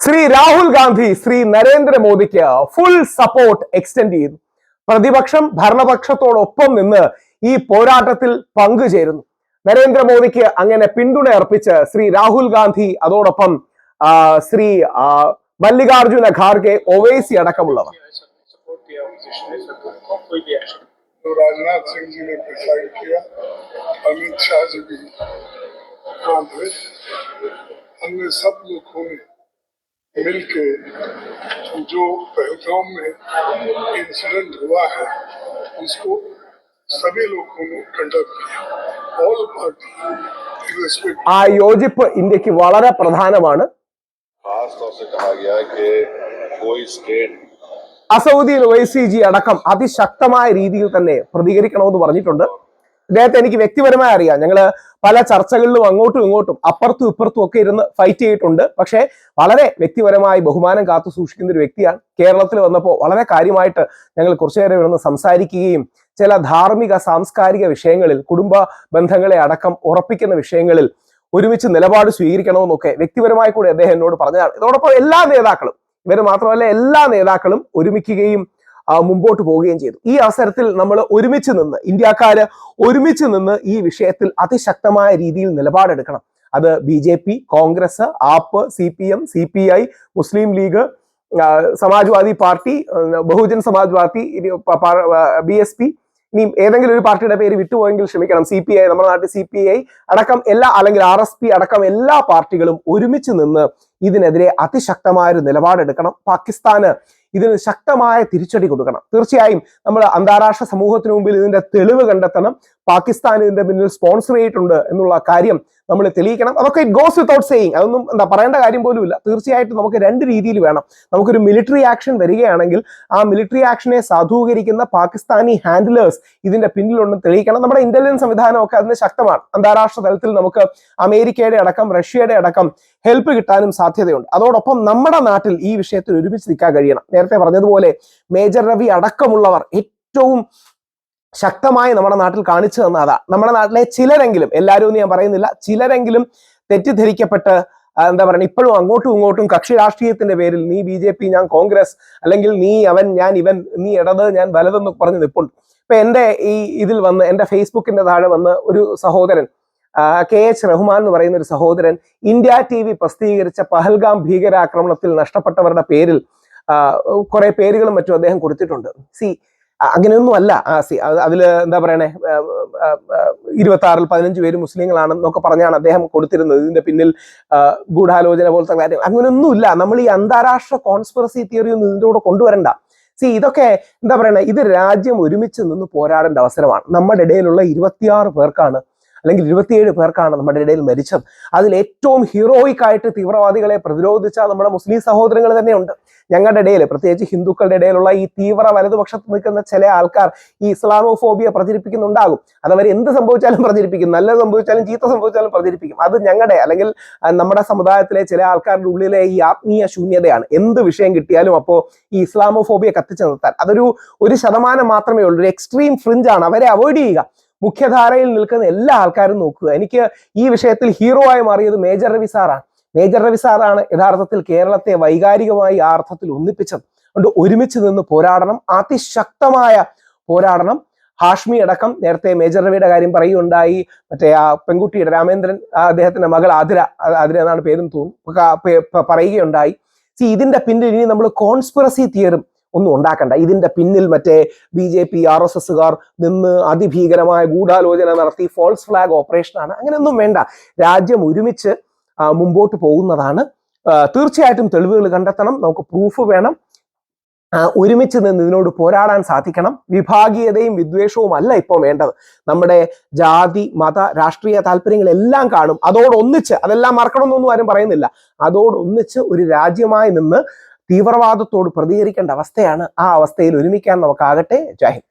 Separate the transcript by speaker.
Speaker 1: ശ്രീ രാഹുൽ ഗാന്ധി ശ്രീ നരേന്ദ്രമോദിക്ക് full support extend ചെയ്തു പ്രതിപക്ഷം ഭരണപക്ഷത്തോടൊപ്പം നിന്ന് ഈ പോരാട്ടത്തിൽ പങ്കുചേരുന്നു നരേന്ദ്രമോദിക്ക് അങ്ങനെ പിന്തുണ അർപ്പിച്ച് ശ്രീ രാഹുൽ ഗാന്ധി അതോടൊപ്പം ആ, ശ്രീ ആ, മല്ലികാർജുന ഖാർഗെ ഒവൈസി അടക്കമുള്ളവർ
Speaker 2: सपोर्ट किया ऑपोजिशन ने सरकार को कोई भी एक्शन
Speaker 3: तो राजनाथ सिंह जी ने डिसाइड किया अमित शाह जी भी काम है हमने सब लोगों ने मिलके जो पहलगाम में इंसिडेंट हुआ है उसको सभी लोगों ने कंडक्ट किया ऑल पार्टी रिस्पेक्ट
Speaker 1: ആ യോജിപ്പ് ഇന്ത്യക്ക് വളരെ പ്രധാനമാണ്
Speaker 4: खास तौर से कहा गया है कि कोई स्टेट
Speaker 1: അസൗദ്ദീൻ ഒവൈസി ജി അടക്കം അതിശക്തമായ രീതിയിൽ തന്നെ പ്രതികരിക്കണമെന്ന് പറഞ്ഞിട്ടുണ്ട് ഇദ്ദേഹത്തെ എനിക്ക് വ്യക്തിപരമായി അറിയാം. ഞങ്ങൾ പല ചർച്ചകളിലും അങ്ങോട്ടും ഇങ്ങോട്ടും അപ്പുറത്തും ഇപ്പുറത്തും ഒക്കെ ഇരുന്ന് ഫൈറ്റ് ചെയ്തിട്ടുണ്ട്. പക്ഷേ വളരെ വ്യക്തിപരമായി ബഹുമാനം കാത്തു സൂക്ഷിക്കുന്ന ഒരു വ്യക്തിയാണ്. കേരളത്തിൽ വന്നപ്പോൾ വളരെ കാര്യമായിട്ട് ഞങ്ങൾ കുറച്ചു നേരം ഇരുന്ന് സംസാരിക്കുകയും ചില ധാർമ്മിക സാംസ്കാരിക വിഷയങ്ങളിൽ കുടുംബ ബന്ധങ്ങളെ അടക്കം ഉറപ്പിക്കുന്ന വിഷയങ്ങളിൽ ഒരുമിച്ച് നിലപാട് സ്വീകരിക്കണമെന്നൊക്കെ വ്യക്തിപരമായി കൂടി അദ്ദേഹം എന്നോട് പറഞ്ഞതാണ്. ഇതോടൊപ്പം എല്ലാ നേതാക്കളും ഇവർ മാത്രമല്ല എല്ലാ നേതാക്കളും ഒരുമിക്കുകയും മുമ്പോട്ട് പോവുകയും ചെയ്തു. ഈ അവസരത്തിൽ നമ്മൾ ഒരുമിച്ച് നിന്ന് ഇന്ത്യക്കാര് ഒരുമിച്ച് നിന്ന് ഈ വിഷയത്തിൽ അതിശക്തമായ രീതിയിൽ നിലപാടെടുക്കണം. അത് B J P Congress AAP C P M C P I Muslim League Samajwadi party Bahujan Samaj party B S P ഇനി ഏതെങ്കിലും ഒരു പാർട്ടിയുടെ പേര് വിട്ടുപോയെങ്കിൽ ക്ഷമിക്കണം. സി പി ഐ നമ്മുടെ നാട്ടിൽ സി പി ഐ അടക്കം എല്ലാ അല്ലെങ്കിൽ ആർ എസ് പി അടക്കം എല്ലാ പാർട്ടികളും ഒരുമിച്ച് നിന്ന് ഇതിനെതിരെ അതിശക്തമായ ഒരു നിലപാടെടുക്കണം. പാകിസ്ഥാന് ഇതിന് ശക്തമായ തിരിച്ചടി കൊടുക്കണം. തീർച്ചയായും നമ്മൾ അന്താരാഷ്ട്ര സമൂഹത്തിന് മുമ്പിൽ ഇതിന്റെ തെളിവ് കണ്ടെത്തണം. പാകിസ്ഥാൻ ഇതിന്റെ പിന്നിൽ സ്പോൺസർ ചെയ്തിട്ടുണ്ട് എന്നുള്ള കാര്യം നമ്മൾ തെളിയിക്കണം. അതൊക്കെ ഇറ്റ് ഗോസ് വിത്തൗട്ട് സെയിങ് അതൊന്നും എന്താ പറയേണ്ട കാര്യം പോലും ഇല്ല തീർച്ചയായിട്ടും നമുക്ക് രണ്ട് രീതിയിൽ വേണം. നമുക്കൊരു മിലിറ്ററി ആക്ഷൻ വരികയാണെങ്കിൽ ആ മിലിറ്ററി ആക്ഷനെ സാധൂകരിക്കുന്ന പാകിസ്ഥാനി ഹാൻഡിലേഴ്സ് ഇതിന്റെ പിന്നിലുണ്ടെന്ന് തെളിയിക്കണം. നമ്മുടെ ഇന്റലിജൻസ് സംവിധാനമൊക്കെ അതിന് ശക്തമാണ്. അന്താരാഷ്ട്ര തലത്തിൽ നമുക്ക് അമേരിക്കയുടെ അടക്കം റഷ്യയുടെ അടക്കം ഹെൽപ്പ് കിട്ടാനും സാധ്യതയുണ്ട്. അതോടൊപ്പം നമ്മുടെ നാട്ടിൽ ഈ വിഷയത്തിൽ ഒരുമിച്ച് നിൽക്കാൻ കഴിയണം. നേരത്തെ പറഞ്ഞതുപോലെ മേജർ രവി അടക്കമുള്ളവർ ഏറ്റവും ശക്തമായി നമ്മുടെ നാട്ടിൽ കാണിച്ചു തന്ന അതാ നമ്മുടെ നാട്ടിലെ ചിലരെങ്കിലും എല്ലാവരും എന്ന് ഞാൻ പറയുന്നില്ല ചിലരെങ്കിലും തെറ്റിദ്ധരിക്കപ്പെട്ട് എന്താ പറയുക ഇപ്പോഴും അങ്ങോട്ടും ഇങ്ങോട്ടും കക്ഷി രാഷ്ട്രീയത്തിന്റെ പേരിൽ നീ ബി ജെ പി ഞാൻ കോൺഗ്രസ് അല്ലെങ്കിൽ നീ അവൻ ഞാൻ ഇവൻ നീ ഇടത് ഞാൻ വലതെന്ന് പറഞ്ഞ് നിൽപ്പുണ്ട് ഇപ്പൊ എന്റെ ഈ ഇതിൽ വന്ന് എന്റെ ഫേസ്ബുക്കിന്റെ താഴെ വന്ന് ഒരു സഹോദരൻ കെ എച്ച് റഹ്മാൻ എന്ന് പറയുന്ന ഒരു സഹോദരൻ ഇന്ത്യ ടി വി പ്രസിദ്ധീകരിച്ച പഹൽഗാം ഭീകരാക്രമണത്തിൽ നഷ്ടപ്പെട്ടവരുടെ പേരിൽ കുറെ പേരുകളും മറ്റും അദ്ദേഹം കൊടുത്തിട്ടുണ്ട്. സി അങ്ങനെയൊന്നും അല്ല ആ സി അതിൽ എന്താ പറയണേ? ഇരുപത്തി ആറിൽ പതിനഞ്ച് പേര് മുസ്ലിങ്ങളാണെന്നൊക്കെ പറഞ്ഞാണ് അദ്ദേഹം കൊടുത്തിരുന്നത്. ഇതിന്റെ പിന്നിൽ ഗൂഢാലോചന പോലത്തെ കാര്യം. അങ്ങനെയൊന്നുമില്ല. നമ്മൾ ഈ അന്താരാഷ്ട്ര കോൺസ്പിറസി തിയറി ഒന്നും ഇതിന്റെ കൂടെ കൊണ്ടുവരണ്ട. സി ഇതൊക്കെ എന്താ പറയണേ? ഇത് രാജ്യം ഒരുമിച്ച് നിന്ന് പോരാടേണ്ട അവസരമാണ്. നമ്മുടെ ഇടയിലുള്ള ഇരുപത്തിയാറ് പേർക്കാണ് അല്ലെങ്കിൽ ഇരുപത്തിയേഴ് പേർക്കാണ് നമ്മുടെ ഇടയിൽ മരിച്ചത്. അതിൽ ഏറ്റവും ഹീറോയിക് ആയിട്ട് തീവ്രവാദികളെ പ്രതിരോധിച്ച നമ്മുടെ മുസ്ലിം സഹോദരങ്ങൾ തന്നെയുണ്ട്. ഞങ്ങളുടെ ഇടയിൽ പ്രത്യേകിച്ച് ഹിന്ദുക്കളുടെ ഇടയിലുള്ള ഈ തീവ്ര വലതുപക്ഷത്ത് നിൽക്കുന്ന ചില ആൾക്കാർ ഈ ഇസ്ലാമോഫോബിയ പ്രചരിപ്പിക്കുന്നുണ്ടാകും. അതവർ എന്ത് സംഭവിച്ചാലും പ്രചരിപ്പിക്കും. നല്ലത് സംഭവിച്ചാലും ചീത്ത സംഭവിച്ചാലും പ്രചരിപ്പിക്കും. അത് ഞങ്ങളുടെ അല്ലെങ്കിൽ നമ്മുടെ സമുദായത്തിലെ ചില ആൾക്കാരുടെ ഉള്ളിലെ ഈ ആത്മീയ ശൂന്യതയാണ്. എന്ത് വിഷയം കിട്ടിയാലും അപ്പോൾ ഈ ഇസ്ലാമോഫോബിയ കത്തിച്ചു നിർത്താൻ. അതൊരു ഒരു ശതമാനം മാത്രമേ ഉള്ളൂ. ഒരു എക്സ്ട്രീം ഫ്രിഞ്ചാണ് അവരെ അവോയ്ഡ് ചെയ്യുക. മുഖ്യധാരയിൽ നിൽക്കുന്ന എല്ലാ ആൾക്കാരും നോക്കുക. എനിക്ക് ഈ വിഷയത്തിൽ ഹീറോ ആയി മാറിയത് മേജർ രവി സാറാണ് മേജർ രവി സാറാണ് യഥാർത്ഥത്തിൽ കേരളത്തെ വൈകാരികമായി ആ അർത്ഥത്തിൽ ഒന്നിപ്പിച്ചത്. അതുകൊണ്ട് ഒരുമിച്ച് നിന്ന് പോരാടണം. അതിശക്തമായ പോരാടണം. ഹാഷ്മി അടക്കം നേരത്തെ മേജർ രവിയുടെ കാര്യം പറയുകയുണ്ടായി. മറ്റേ ആ പെൺകുട്ടിയുടെ രാമേന്ദ്രൻ അദ്ദേഹത്തിന്റെ മകൾ ആതിര ആതിര എന്നാണ് പേരും തോന്നുന്നു ക- പറയുകയുണ്ടായി. സി ഇതിന്റെ പിന്നിൽ ഇനി നമ്മൾ കോൺസ്പിറസി തിയറും ഒന്നും ഉണ്ടാക്കണ്ട. ഇതിന്റെ പിന്നിൽ മറ്റേ B J P R S എസുകാർ നിന്ന് അതിഭീകരമായ ഗൂഢാലോചന നടത്തി ഫോൾസ് ഫ്ലാഗ് ഓപ്പറേഷനാണ് അങ്ങനെയൊന്നും വേണ്ട. രാജ്യം ഒരുമിച്ച് മുമ്പോട്ട് പോകുന്നതാണ്. തീർച്ചയായിട്ടും തെളിവുകൾ കണ്ടെത്തണം. നമുക്ക് പ്രൂഫ് വേണം. ഒരുമിച്ച് നിന്ന് ഇതിനോട് പോരാടാൻ സാധിക്കണം. വിഭാഗീയതയും വിദ്വേഷവും അല്ല ഇപ്പോൾ വേണ്ടത്. നമ്മുടെ ജാതി മത രാഷ്ട്രീയ താല്പര്യങ്ങളെല്ലാം കാണും. അതോടൊന്നിച്ച് അതെല്ലാം മറക്കണമെന്നൊന്നും ആരും പറയുന്നില്ല. അതോടൊന്നിച്ച് ഒരു രാജ്യമായി നിന്ന് തീവ്രവാദത്തോട് പ്രതികരിക്കേണ്ട അവസ്ഥയാണ് ആ അവസ്ഥയിൽ ഒരുമിക്കാൻ നമുക്കാകട്ടെ. ജാഹിദ്